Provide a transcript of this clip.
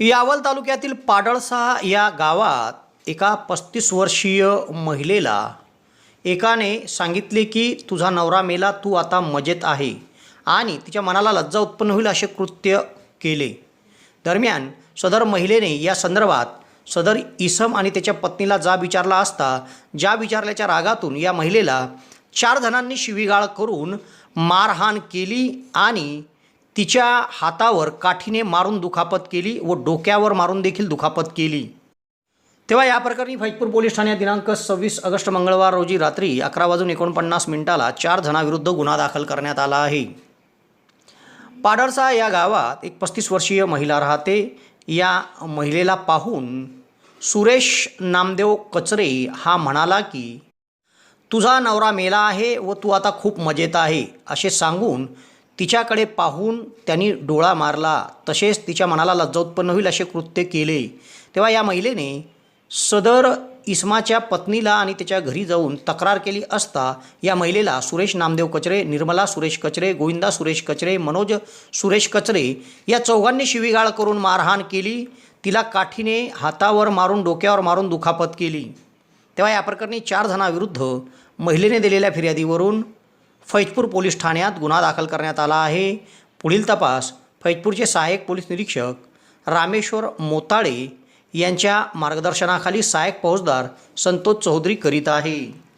यावल तालुक्यातील पाडळसा या गावात एका पस्तीस वर्षीय महिलेला एकाने सांगितले की तुझा नवरा मेला तू आता मजेत आहे आणि तिच्या मनाला लज्जा उत्पन्न होईल असे कृत्य केले. दरम्यान सदर महिलेने या संदर्भात सदर इसम आणि त्याच्या पत्नीला जाब विचारला असता ज्या विचारल्याच्या रागातून या महिलेला चार जणांनी शिवीगाळ करून मारहाण केली आणि तिच्या हातावर काठीने मारून दुखापत केली व डोक्यावर मारून देखील दुखापत केली. तेव्हा या प्रकरणी फैजपूर पोलीस ठाण्यात दिनांक सव्वीस ऑगस्ट मंगळवार रोजी रात्री अकरा वाजून एकोणपन्नास मिनिटाला चार जणांविरुद्ध गुन्हा दाखल करण्यात आला आहे. पाडळसा या गावात एक पस्तीस वर्षीय महिला राहते. या महिलेला पाहून सुरेश नामदेव कचरे हा म्हणाला की तुझा नवरा मेला आहे व तू आता खूप मजेत आहे असे सांगून तिच्याकडे पाहून त्यांनी डोळा मारला. तसेच तिच्या मनाला लज्जा उत्पन्न होईल असे कृत्य केले. तेव्हा या महिलेने सदर इस्माच्या पत्नीला आणि त्याच्या घरी जाऊन तक्रार केली असता या महिलेला सुरेश नामदेव कचरे निर्मला सुरेश कचरे गोविंदा सुरेश कचरे मनोज सुरेश कचरे या चौघांनी शिवीगाळ करून मारहाण केली. तिला काठीने हातावर मारून डोक्यावर मारून दुखापत केली. तेव्हा या प्रकरणी चार जणांविरुद्ध महिलेने दिलेल्या फिर्यादीवरून फैजपूर पोलीस ठाण्यात गुन्हा दाखल करण्यात आला आहे. पुढील तपास फैजपूरचे सहाय्यक पोलीस निरीक्षक रामेश्वर मोताळे यांच्या मार्गदर्शनाखाली सहाय्यक फौजदार संतोष चौधरी करीत आहे.